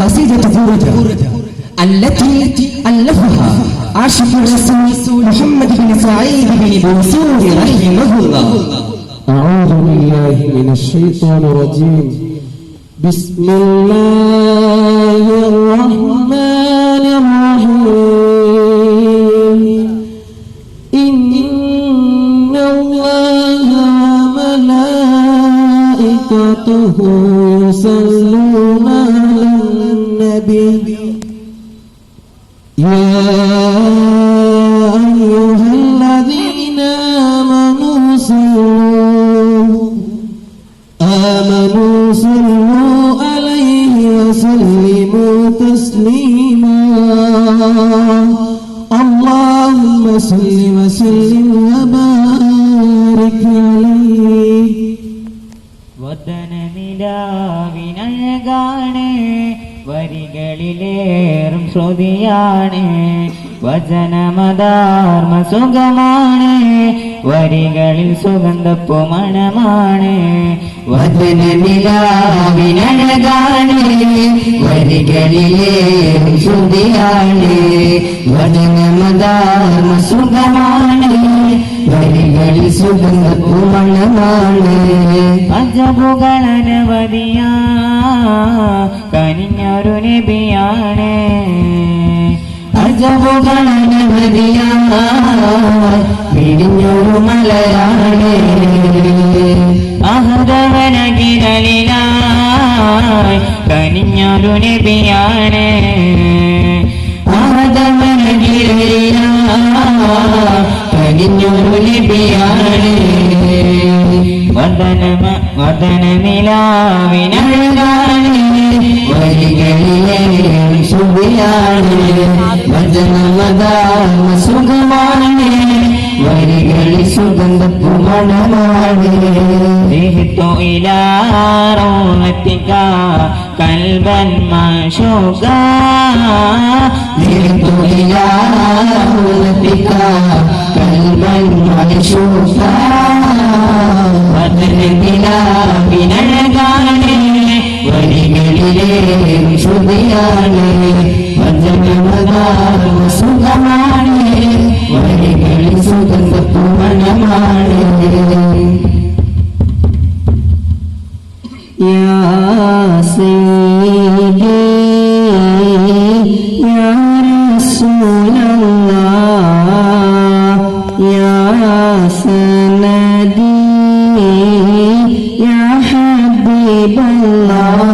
قصيدة بوردة التي ألفها عاشق الرسول محمد بن سعيد بن بوسور رحمه الله. أعوذ بالله من الشيطان الرجيم. بسم الله الرحمن الرحيم. يصلون النبي يا أيها الذين آمنوا صلوا آمنوا صلوا عليه وسلموا تسليما اللهم صل وسلم وبارك عليه വദനനിലാവിനഴകാണ് വരികളിലേറും ശ്രുതിയാണ്. വചനമതാർമ സുഖമാണ്. വരികളിൽ സുഗന്ധപ്പുമണമാണ് വചനനിലാവിനഴകാണ്. വരികളിലേറും ശ്രുതിയാണ്. വചനമതാർമ സുഖമാണ്. വരികളിൽ സുഗന്ധപ്പുമണമാണ് അജബുകളനവധിയാ കനിഞ്ഞൊരു നബിയാണ്. പിടിഞ്ഞൊരു മലയാണ് അഹദവനകിരലിലായി കനിഞ്ഞൊരു നബിയാണ്. അഹദവനകിരലിലായി കനിഞ്ഞൊരു നബിയാണ്. മദന മദന നിലാവിനെ സുഖിയാണ് ഭജന മദാമ സുഖമാണ് വരികളിൽ സുഗന്ധപ്പു മണമാണ് ദേഹത്തോ ഇലാറോത്തിക്ക കൽവൻ മശോക. ദേഹത്തോ ഇലാറോത്തിക്ക കൽവൻ മശോക. ശുദ്ധിയാണ് സുഖമാണ് വഴികളിൽ സുഗന്ധ പൂമണമാണ് سندي يا حبيب الله